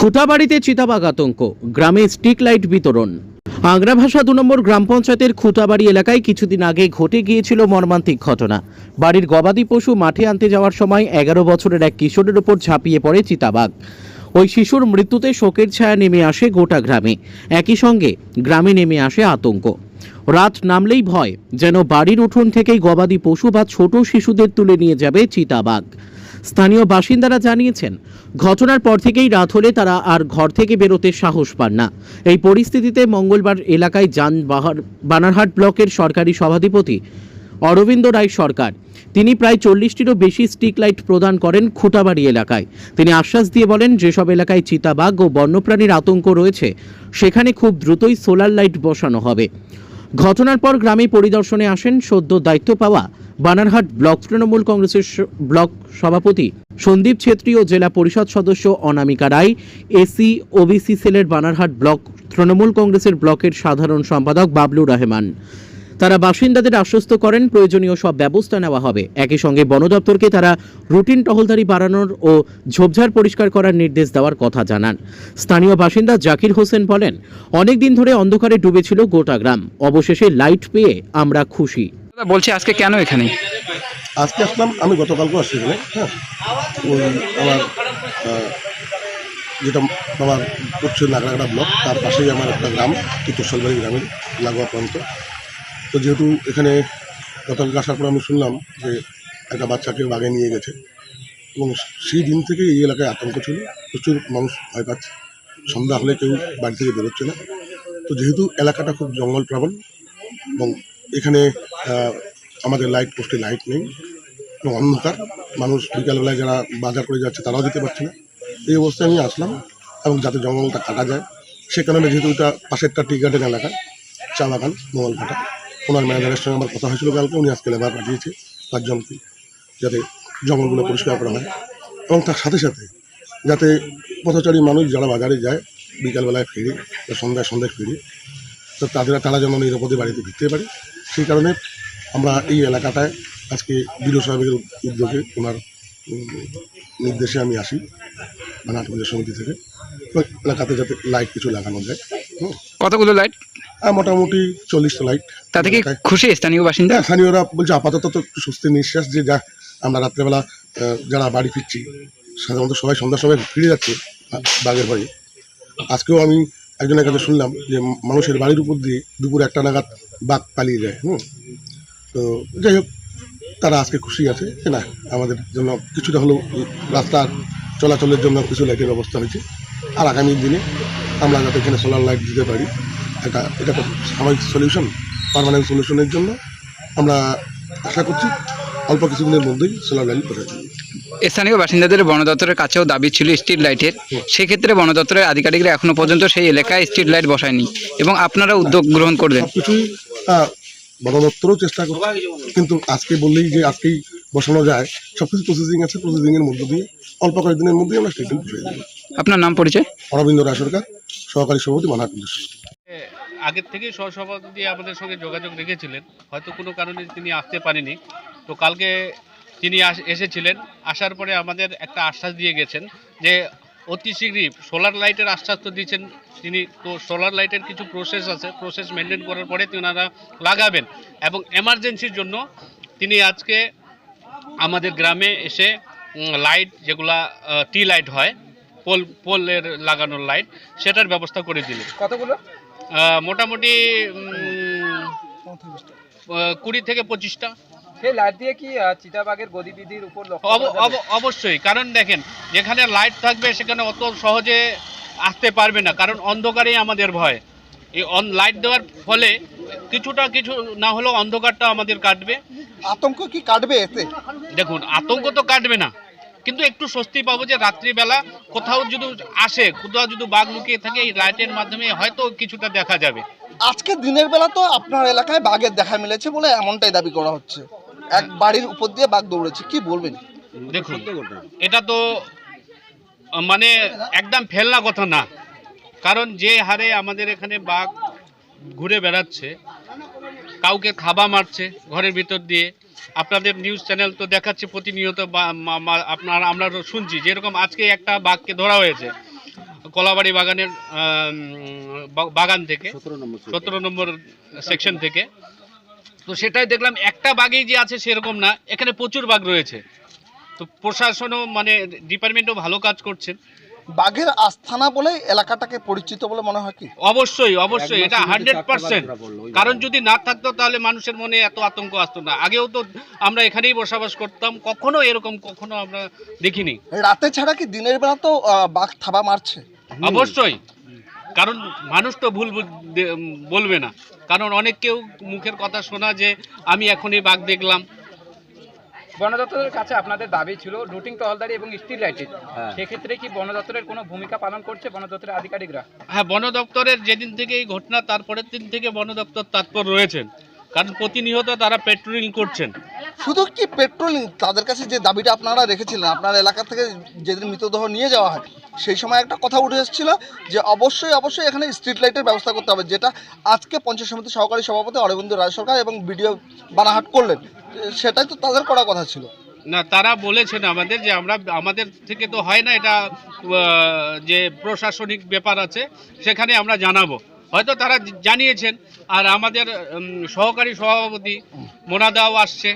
খুঁটাবাড়িতে চিতাবাঘ আতঙ্ক, গ্রামে স্টিক লাইট বিতরণ। আগ্রা ভাষা দু নম্বর গ্রাম পঞ্চায়েতের খুঁটাবাড়ি এলাকায় কিছুদিন আগে ঘটে গিয়েছিল মর্মান্তিক ঘটনা। বাড়ির গবাদি পশু মাঠে আনতে যাওয়ার সময় এগারো বছরের এক কিশোরের ওপর ঝাঁপিয়ে পড়ে চিতাবাঘ। ওই শিশুর মৃত্যুতে শোকের ছায়া নেমে আসে গোটা গ্রামে। একই সঙ্গে গ্রামে নেমে আসে আতঙ্ক। রাত নামলেই ভয়, যেন বাড়ির উঠোন থেকেই গবাদি পশু বা ছোট শিশুদের তুলে নিয়ে যাবে চিতাবাঘ। স্থানীয় বাসিন্দারা জানিয়েছেন, ঘটনার পর থেকেই রাত হলে তারা আর ঘর থেকে বেরোতে সাহস পান না। এই পরিস্থিতিতে মঙ্গলবার এলাকায় যান বানারহাট ব্লকের সরকারি সভাধিপতি অরবিন্দ রায় সরকার। তিনি প্রায় চল্লিশটিরও বেশি স্টিক লাইট প্রদান করেন খুঁটাবাড়ি এলাকায়। তিনি আশ্বাস দিয়ে বলেন, যেসব এলাকায় চিতাবাঘ ও বন্যপ্রাণীর আতঙ্ক রয়েছে, সেখানে খুব দ্রুতই সোলার লাইট বসানো হবে। ঘটনার পর গ্রামে পরিদর্শনে আসেন সদ্য দায়িত্ব পাওয়া বানারহাট ব্লক তৃণমূল কংগ্রেসের ব্লক সভাপতি সন্দীপ ছেত্রী ও জেলা পরিষদ সদস্য অনামিকা রায়, এসি, ওবিসি সেলের বানারহাট ব্লক তৃণমূল কংগ্রেসের ব্লকের সাধারণ সম্পাদক বাবলু রহমান। তারা বাসিন্দাদের আশ্বস্ত করেন প্রয়োজনীয় সব ব্যবস্থা নেওয়া হবে। একই সঙ্গে বন দপ্তরকে তারা রুটিন টহলদারি বাড়ানোর ও ঝোপঝাড় পরিষ্কার করার নির্দেশ দেওয়ার কথা জানান। স্থানীয় বাসিন্দা জাকির হোসেন বলেন অনেক দিন ধরে অন্ধকারে ডুবেছিল গোটা গ্রাম। অবশেষে লাইট পেয়ে আমরা খুশি। দাদা, বলছি আজকে কেন এখানে? আজকে আসলাম আমি গতকালকে আসছি এখানে হ্যাঁ। ওই আমার যেটা আমার পশ্চিম নাগরাগড়া ব্লক তার পাশেই আমার একটা গ্রাম উত্তরশালবাড়ি গ্রামের লাগোয়া প্রান্ত। তো যেহেতু এখানে গতকালকে আসার পর আমি শুনলাম যে একটা বাচ্চাকে বাগে নিয়ে গেছে, এবং সেই দিন থেকে এই এলাকায় আতঙ্ক ছিল। প্রচুর মানুষ ভয় পাচ্ছে। সন্ধ্যা হলে কেউ বাড়ি থেকে বেরোচ্ছে না। তো যেহেতু এলাকাটা খুব জঙ্গল প্লাবন এবং এখানে আমাদের লাইট পোস্টে লাইট নেই, এবং অন্ধকার। মানুষ বিকালবেলায় যারা বাজার করে যাচ্ছে তারাও যেতে পারছে না। এই অবস্থায় আমি আসলাম, এবং যাতে জঙ্গলটা কাটা যায়, সে কারণে যেহেতু এটা পাশেরটা টি গার্ডেন এলাকা, চা বাগান মোবাইল কাটা ওনার ম্যানেজারের সঙ্গে আমার কথা হয়েছিল কালকে, উনি আজকে লেবার পাঠিয়েছে পাঁচজনকে যাতে জঙ্গলগুলো পরিষ্কার করা হয়। এবং তার সাথে সাথে যাতে পথচারী মানুষ যারা বাজারে যায়, বিকালবেলায় ফিরে বা সন্ধ্যায় সন্ধ্যায় ফিরে, তো তাদের, তারা যেন নিরাপদে বাড়িতে ফিরতে পারে। সেই কারণে আমরা এই এলাকাটায় আজকে বিডিও সাহেবের উদ্যোগে ওনার নির্দেশে আমি আসি বানাট পূজা সমিতি থেকে। এলাকাতে যাতে লাইট কিছু লাগানো যায়। কতগুলো লাইট আর মোটামুটি চল্লিশটা লাইট তাতে কি খুশি স্থানীয় বাসিন্দা? হ্যাঁ স্থানীয়রা বলছে আপাতত তো একটু স্বস্তির নিঃশ্বাস যে যা আমরা রাত্রেবেলা যারা বাড়ি ফিরছি সাধারণত সবাই সন্ধ্যার সময় ফিরে যাচ্ছে বাঘের ভয়ে আজকেও আমি একজনের কাছে শুনলাম যে মানুষের বাড়ির উপর দিয়ে দুপুর একটা নাগাদ বাঘ পালিয়ে যায় হুম? তো যাই হোক তারা আজকে খুশি আছে যে না? আমাদের জন্য কিছুটা হলেও রাস্তার চলাচলের জন্য কিছু লাইটের ব্যবস্থা হয়েছে। আর আগামী দিনে আমরা যাতে এখানে সোলার লাইট দিতে পারি এটা এটা সাময়িক সলিউশন পারমানেন্ট সলিউশনের জন্য আমরা আশা করছি অল্প কিছুদিনের মধ্যেই সোলার লাইট যাবে। স্থানীয় বাসিন্দাদের বন দপ্তরের কাছেও দাবি ছিল স্ট্রিট লাইটের সেক্ষেত্রে বন দপ্তরের আধিকারিকরা এখনও পর্যন্ত সেই এলাকায় স্ট্রিট লাইট বসায়নি এবং আপনারা উদ্যোগ গ্রহণ করবেন। সব কিছুই বন দপ্তরও চেষ্টা করছে। কিন্তু আজকে বললেই যে আজকেই বসানো যায় সব কিছু প্রসেসিং আছে প্রসেসিংয়ের মধ্য দিয়ে অল্প কয়েকদিনের মধ্যেই আমরা বসে দেবো আপনার নাম পরিচয়? অরবিন্দ রায় সরকার। সহকারী সভাপতি পুলিশ আগের থেকেই সহসভাপতি আমাদের সঙ্গে যোগাযোগ রেখেছিলেন। হয়তো কোনো কারণে তিনি আসতে পারেনি। তো কালকে তিনি এসেছিলেন। আসার পরে আমাদের একটা আশ্বাস দিয়ে গেছেন যে অতি শীঘ্রই সোলার লাইটের আশ্বাস তো দিয়েছেন তিনি। তো সোলার লাইটের কিছু প্রসেস আছে। প্রসেস মেনটেন করার পরে তিনারা লাগাবেন এবং এমার্জেন্সির জন্য তিনি আজকে আমাদের গ্রামে এসে লাইট যেগুলা টি লাইট হয় পোল পোলের লাগানোর লাইট সেটার ব্যবস্থা করে দিলেন কতগুলো? মোটামুটি কুড়ি থেকে পঁচিশটা। সেই লাইট দিয়ে কি আহ, চিতাবাঘের গতিবিধির উপর অবশ্যই। কারণ দেখেন যেখানে লাইট থাকবে সেখানে অত সহজে আসতে পারবে না কারণ অন্ধকারেই আমাদের ভয়। এই লাইট দেওয়ার ফলে কিছুটা কিছু না হলেও অন্ধকারটা আমাদের কাটবে। আতঙ্ক কি কাটবে এতে? দেখুন আতঙ্ক তো কাটবে না। কিন্তু একটু স্বস্তি পাবো যে রাত্রিবেলা কোথাও যদি আসে কোথাও যদি বাঘ লুকিয়ে থাকে এই লাইটের মাধ্যমে হয়তো কিছুটা দেখা যাবে। আজকে দিনের বেলা তো আপনার এলাকায় বাঘের দেখা মিলেছে বলে এমনটাই দাবি করা হচ্ছে। এক বাড়ির উপর দিয়ে বাঘ দৌড়েছে কি বলবেন? দেখুন এটা তো মানে একদম ফেলনা কথা না। কারণ যে হারে আমাদের এখানে বাঘ ঘুরে বেড়াচ্ছে কাউকে খাবা মারছে ঘরের ভিতর দিয়ে আপনাদের নিউজ চ্যানেল তো দেখাচ্ছে প্রতিনিয়ত আপনার আমরা শুনছি। যেরকম আজকে একটা বাঘকে ধরা হয়েছে কলাবাড়ি বাগানের বাগান থেকে সতেরো নম্বর সেকশন থেকে। তো সেটাই দেখলাম একটা বাঘেই যে আছে সেরকম না এখানে প্রচুর বাঘ রয়েছে। তো প্রশাসনও মানে ডিপার্টমেন্টও ভালো কাজ করছেন বাঘের আস্থানা বলে এলাকাটাকে পরিচিত বলে মনে হয় কি? অবশ্যই অবশ্যই এটা হান্ড্রেড পার্সেন্ট কারণ যদি না থাকতো তাহলে মানুষের মনে এত আতঙ্ক আসতো না। আগেও তো আমরা এখানেই বসবাস করতাম কখনো এরকম কখনো আমরা দেখিনি। রাতে ছাড়া কি দিনের বেলা তো বাঘ থাবা মারছে? অবশ্যই। কারণ মানুষ তো ভুল বলবে না। কারণ অনেক কেউ মুখের কথা শোনা যে আমি এখনই বাঘ দেখলাম। বন দপ্তরের কাছে আপনাদের দাবি ছিল রুটিং টহলদারি এবং স্ট্রিট লাইটের সেক্ষেত্রে কি বন দপ্তরের কোনো ভূমিকা পালন করছে বন দপ্তরের আধিকারিকরা? হ্যাঁ বন দপ্তরের যেদিন থেকে এই ঘটনা তারপরের দিন থেকে বন দপ্তর তৎপর রয়েছেন। কারণ প্রতিনিয়ত তারা পেট্রোলিং করছেন। শুধু কি পেট্রোলিং তাদের কাছে যে দাবিটা আপনারা রেখেছিলেন আপনার এলাকা থেকে যেদিন মৃতদেহ নিয়ে যাওয়া হয় সেই সময় একটা কথা উঠে এসেছিল যে অবশ্যই অবশ্যই এখানে স্ট্রিট লাইটের ব্যবস্থা করতে হবে, যেটা আজকে পঞ্চায়েত সমিতি সহকারী সভাপতি অরবিন্দ রায় সরকার এবং বিডিও বানাহাট করলেন। সেটাই তো তাদের করা কথা ছিল। না, তারা বলেছেন আমাদের যে আমরা, আমাদের থেকে তো হয় না এটা যে প্রশাসনিক ব্যাপার আছে, সেখানে আমরা জানাব। হয়তো তারা জানিয়েছেন, আর আমাদের সহকারী সভাপতি মোনাদাও আসছে,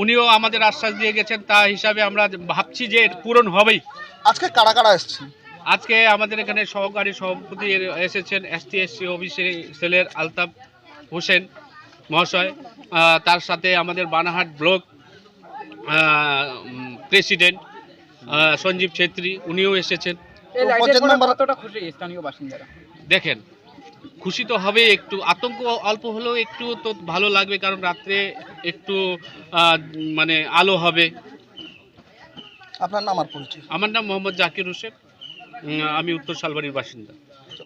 উনিও আমাদের আশ্বাস দিয়ে গেছেন, তা হিসাবে আমরা ভাবছি যে পূরণ হবেই। আজকে কারা কারা এসছে আজকে আমাদের এখানে সহকারী সভাপতি এসেছেন এসটি এসসি ওবিসি সেলের আলতাফ হোসেন মহাশয় তার সাথে আমাদের বানাহাট ব্লক প্রেসিডেন্ট সঞ্জীব ছেত্রী উনিও এসেছেন। দেখেন খুশি তো হবে একটু আতঙ্ক অল্প হলেও একটু তো ভালো লাগবে কারণ রাত্রে একটু আহ, মানে আলো হবে। আপনার নাম আর পরিচয়? আমার নাম মোহাম্মদ জাকির হোসেন। আমি উত্তর শালবাড়ির বাসিন্দা।